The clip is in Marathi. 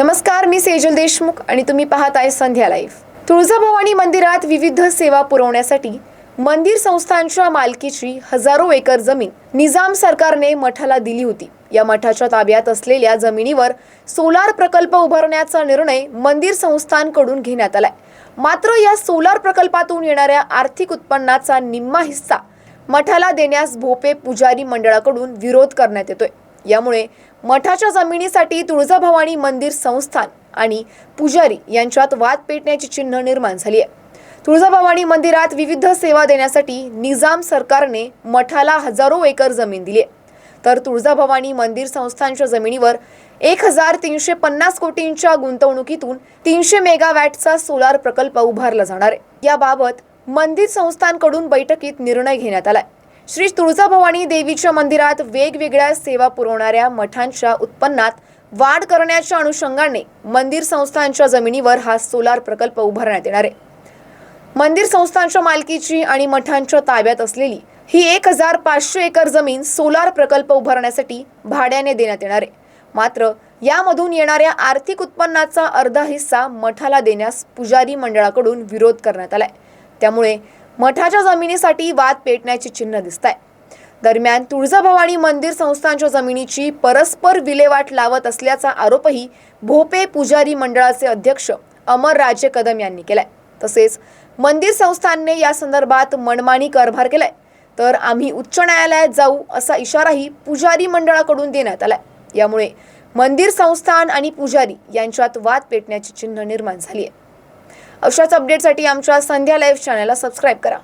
नमस्कार मी सेजल देशमुख आणि तुम्ही पाहत आहे संध्या लाईव्ह. तुळजाभवानी मंदिरात विविध सेवा पुरवण्यासाठी मंदिर संस्थांच्या मालकीची हजारो एकर जमीन निजाम सरकारने मठाला दिली होती. या मठाच्या ताब्यात असलेल्या जमिनीवर सोलार प्रकल्प उभारण्याचा निर्णय मंदिर संस्थांकडून घेण्यात आलाय. मात्र या सोलार प्रकल्पातून येणाऱ्या आर्थिक उत्पन्नाचा निम्मा हिस्सा मठाला देण्यास भोपे पुजारी मंडळाकडून विरोध करण्यात येतोय. यामुळे मठाच्या जमिनीसाठी तुळजाभवानी मंदिर संस्थान आणि पुजारी यांच्यात वाद पेटण्याची चिन्ह निर्माण झाली आहे. तुळजाभवानी मंदिरात विविध सेवा देण्यासाठी निजाम सरकारने मठाला हजारो एकर जमीन दिली आहे. तर तुळजाभवानी मंदिर संस्थांच्या जमिनीवर एक हजार तीनशे पन्नास कोटींच्या गुंतवणुकीतून तीनशे मेगावॅटचा सोलार प्रकल्प उभारला जाणार आहे. याबाबत मंदिर संस्थांकडून बैठकीत निर्णय घेण्यात आलाय. श्री तुळजाभवानी देवीच्या मंदिरात वेगवेगळ्या सेवा पुरवणाऱ्या मठांच्या उत्पन्नात वाढ करण्याच्या अनुषंगाने मंदिर संस्थांच्या जमिनीवर हा सोलार प्रकल्प उभारण्यात येणार आहे. मंदिर संस्थांच्या मालकीची आणि मठांच्या ताब्यात असलेली ही एक हजार पाचशे एकर जमीन सोलार प्रकल्प उभारण्यासाठी भाड्याने देण्यात येणार आहे. मात्र यामधून येणाऱ्या आर्थिक उत्पन्नाचा अर्धा हिस्सा मठाला देण्यास पुजारी मंडळाकडून विरोध करण्यात आलाय. त्यामुळे मठाच्या जमिनीसाठी वाद पेटण्याची चिन्ह दिसत आहे दरम्यान तुळजाभवानी मंदिर संस्थांच्या जमिनीची परस्पर विल्हेवाट लावत असल्याचा आरोपही भोपे पुजारी मंडळाचे अध्यक्ष अमर राजे कदम यांनी केलाय. तसेच मंदिर संस्थानने या संदर्भात मनमानी कारभार केलाय. तर आम्ही उच्च न्यायालयात जाऊ असा इशाराही पुजारी मंडळाकडून देण्यात आलाय. यामुळे मंदिर संस्थान आणि पुजारी यांच्यात वाद पेटण्याची चिन्ह निर्माण झाली आहे अशाच अपडेटसाठी आमच्या संध्या लाईव्ह चॅनलला सबस्क्राईब करा.